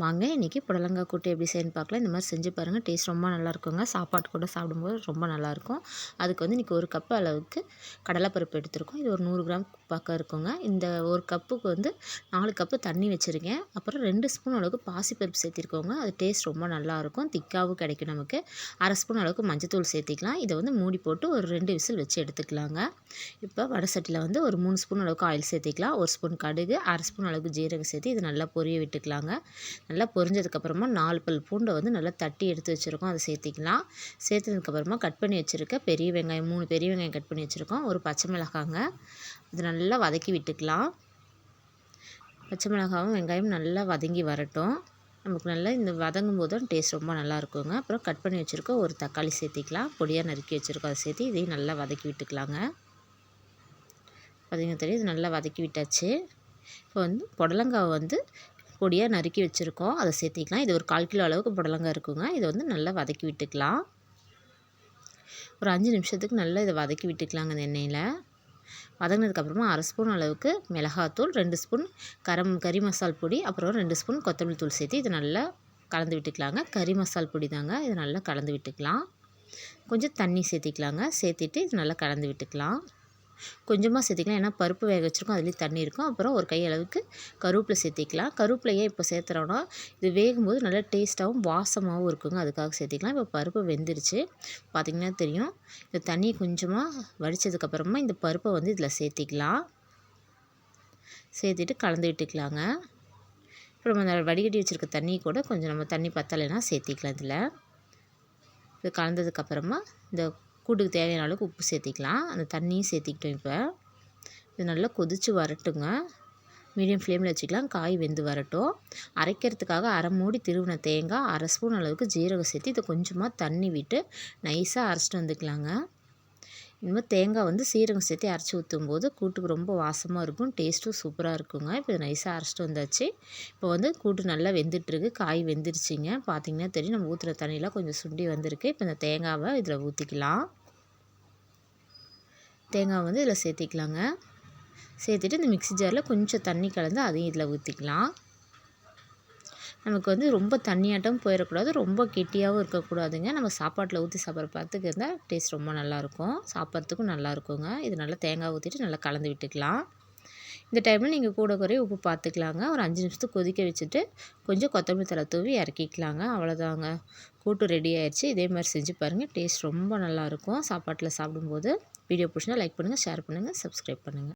வாங்க இன்றைக்கி புடலங்காய் கூட்டு எப்படி செய்யணும் பார்க்கலாம். இந்த மாதிரி செஞ்சு பாருங்கள் டேஸ்ட் ரொம்ப நல்லா இருக்குங்க கூட சாப்பிடும்போது ரொம்ப நல்லாயிருக்கும். அதுக்கு வந்து இன்றைக்கி ஒரு கப்பு அளவுக்கு கடலைப்பருப்பு எடுத்திருக்கோம். இது ஒரு நூறு கிராம் பக்கம் இருக்குங்க. இந்த ஒரு கப்புக்கு வந்து நாலு கப்பு தண்ணி வச்சுருக்கேன். அப்புறம் ரெண்டு ஸ்பூன் அளவுக்கு பாசிப்பருப்பு சேர்த்திருக்கோங்க. அது டேஸ்ட் ரொம்ப நல்லாயிருக்கும். திக்காகவும் கிடைக்கும் நமக்கு. அரை ஸ்பூன் அளவுக்கு மஞ்சத்தூள் சேர்த்திக்கலாம். இதை வந்து மூடி போட்டு ஒரு ரெண்டு விசில் வச்சு எடுத்துக்கலாங்க. இப்போ வடை சட்டியில் வந்து ஒரு மூணு ஸ்பூன் அளவுக்கு ஆயில் சேர்த்திக்கலாம். ஒரு ஸ்பூன் கடுகு அரை ஸ்பூன் அளவுக்கு ஜீரகம் சேர்த்து இது நல்லா பொரிய விட்டுக்கலாங்க. நல்லா பொரிஞ்சதுக்கப்புறமா நாலு பல் பூண்டை வந்து நல்லா தட்டி எடுத்து வச்சுருக்கோம். அதை சேர்த்திக்கலாம். சேர்த்ததுக்கப்புறமா கட் பண்ணி வச்சுருக்க பெரிய வெங்காயம் மூணு பெரிய வெங்காயம் கட் பண்ணி வச்சுருக்கோம். ஒரு பச்சை மிளகாங்க. அது நல்லா வதக்கி விட்டுக்கலாம். பச்சை மிளகாவும் வெங்காயம் நல்லா வதங்கி வரட்டும். நமக்கு நல்லா இந்த வதங்கும் போது தான் டேஸ்ட் ரொம்ப நல்லா இருக்குங்க. அப்புறம் கட் பண்ணி வச்சுருக்கோம் ஒரு தக்காளி சேர்த்திக்கலாம். பொடியாக நறுக்கி வச்சுருக்கோம். அதை சேர்த்து இதையும் நல்லா வதக்கி விட்டுக்கலாங்க. பார்த்திங்க தெரியும். இது நல்லா வதக்கி விட்டாச்சு. இப்போ வந்து புடலங்காவை வந்து பொடியாக நறுக்கி வச்சுருக்கோம். அதை சேர்த்திக்கலாம். இது ஒரு கால் கிலோ அளவுக்கு புடலங்காய் இருக்குங்க. இதை வந்து நல்லா வதக்கி விட்டுக்கலாம். ஒரு அஞ்சு நிமிஷத்துக்கு நல்லா இதை வதக்கி விட்டுக்கலாங்க இந்த எண்ணெயில். வதங்கினதுக்கப்புறமா அரை ஸ்பூன் அளவுக்கு மிளகாத்தூள் ரெண்டு ஸ்பூன் கரம் கறி மசால் பொடி அப்புறம் ரெண்டு ஸ்பூன் கொத்தமல்லி தூள் சேர்த்து இதை நல்லா கலந்து விட்டுக்கலாங்க. கறி மசால் பொடி தாங்க. இதை நல்லா கலந்து விட்டுக்கலாம். கொஞ்சம் தண்ணி சேர்த்திக்கலாங்க. சேர்த்திட்டு இது நல்லா கலந்து விட்டுக்கலாம். கொஞ்சமாக சேர்த்திக்கலாம். ஏன்னா பருப்பு வேக வச்சுருக்கோம் அதுலேயும் தண்ணி இருக்கும். அப்புறம் ஒரு கையளவுக்கு கருவேப்பிலை சேர்த்திக்கலாம். கருவேப்பிலையே இப்போ சேர்த்துறோன்னா இது வேகும்போது நல்லா டேஸ்ட்டாகவும் வாசமாகவும் இருக்குங்க. அதுக்காக சேர்த்திக்கலாம். இப்போ பருப்பு வெந்துருச்சு. பார்த்திங்கன்னா தெரியும். இந்த தண்ணி கொஞ்சமாக வடித்ததுக்கப்புறமா இந்த பருப்பை வந்து இதில் சேர்த்திக்கலாம். சேர்த்துட்டு கலந்து விட்டுக்கலாங்க. இப்போ நம்ம அந்த வடிகட்டி வச்சுருக்க தண்ணி கூட கொஞ்சம் நம்ம தண்ணி பத்தலைன்னா சேர்த்திக்கலாம் இதில். இது கலந்ததுக்கப்புறமா இந்த கூட்டுக்கு தேவையான அளவுக்கு உப்பு சேர்த்திக்கலாம். அந்த தண்ணியும் சேர்த்திக்கிட்டோம் இப்போ. இது நல்லா கொதித்து வரட்டுங்க. மீடியம் ஃப்ளேமில் வச்சுக்கலாம். காய் வெந்து வரட்டும். அரைக்கிறதுக்காக அரை மூடி திருவின தேங்காய் அரை ஸ்பூன் அளவுக்கு ஜீரகம் சேர்த்து இதை கொஞ்சமாக தண்ணி விட்டு நைஸாக அரைச்சிட்டு வந்துக்கலாங்க. இனிமேல் தேங்காய் வந்து சீரகம் சேர்த்து அரைச்சி ஊற்றும் போது கூட்டுக்கு ரொம்ப வாசமாக இருக்கும். டேஸ்ட்டும் சூப்பராக இருக்குங்க. இப்போ இதை நைஸாக அரைச்சிட்டு வந்தாச்சு. இப்போ வந்து கூட்டு நல்லா வெந்துட்டுருக்கு காய் வெந்துருச்சிங்க. பார்த்திங்கன்னா தெரியும் நம்ம ஊற்றுற தண்ணியெலாம் கொஞ்சம் சுண்டி வந்திருக்கு. இப்போ இந்த தேங்காவை இதில் ஊற்றிக்கலாம் தேங்காய் வந்து இதில் சேர்த்திக்கலாங்க. சேர்த்துட்டு இந்த மிக்ஸி ஜாரில் கொஞ்சம் தண்ணி கலந்து அதையும் இதில் ஊற்றிக்கலாம். நமக்கு வந்து ரொம்ப தண்ணியாட்டம் போயிடக்கூடாது ரொம்ப கெட்டியாகவும் இருக்கக்கூடாதுங்க. நம்ம சாப்பாட்டில் ஊற்றி சாப்பிட்ற பார்த்துக்கு இருந்தால் டேஸ்ட் ரொம்ப நல்லாயிருக்கும். சாப்பிட்றதுக்கும் நல்லாயிருக்குங்க. இது நல்லா தேங்காய் ஊற்றிட்டு நல்லா கலந்து விட்டுக்கலாம். இந்த டைமில் நீங்கள் கூட குறைய உப்பு பார்த்துக்கலாங்க ஒரு அஞ்சு நிமிஷத்துக்கு கொதிக்க வச்சுட்டு கொஞ்சம் கொத்தமல்லி தலை தூவி இறக்கிக்கலாங்க. அவ்வளோதாங்க கூட்டு ரெடி ஆயிடுச்சு. இதே மாதிரி செஞ்சு பாருங்கள் டேஸ்ட் ரொம்ப நல்லாயிருக்கும் சாப்பாட்டில் சாப்பிடும்போது. வீடியோ பிடிச்சினா லைக் பண்ணுங்கள் ஷேர் பண்ணுங்கள் சப்ஸ்கிரைப் பண்ணுங்கள்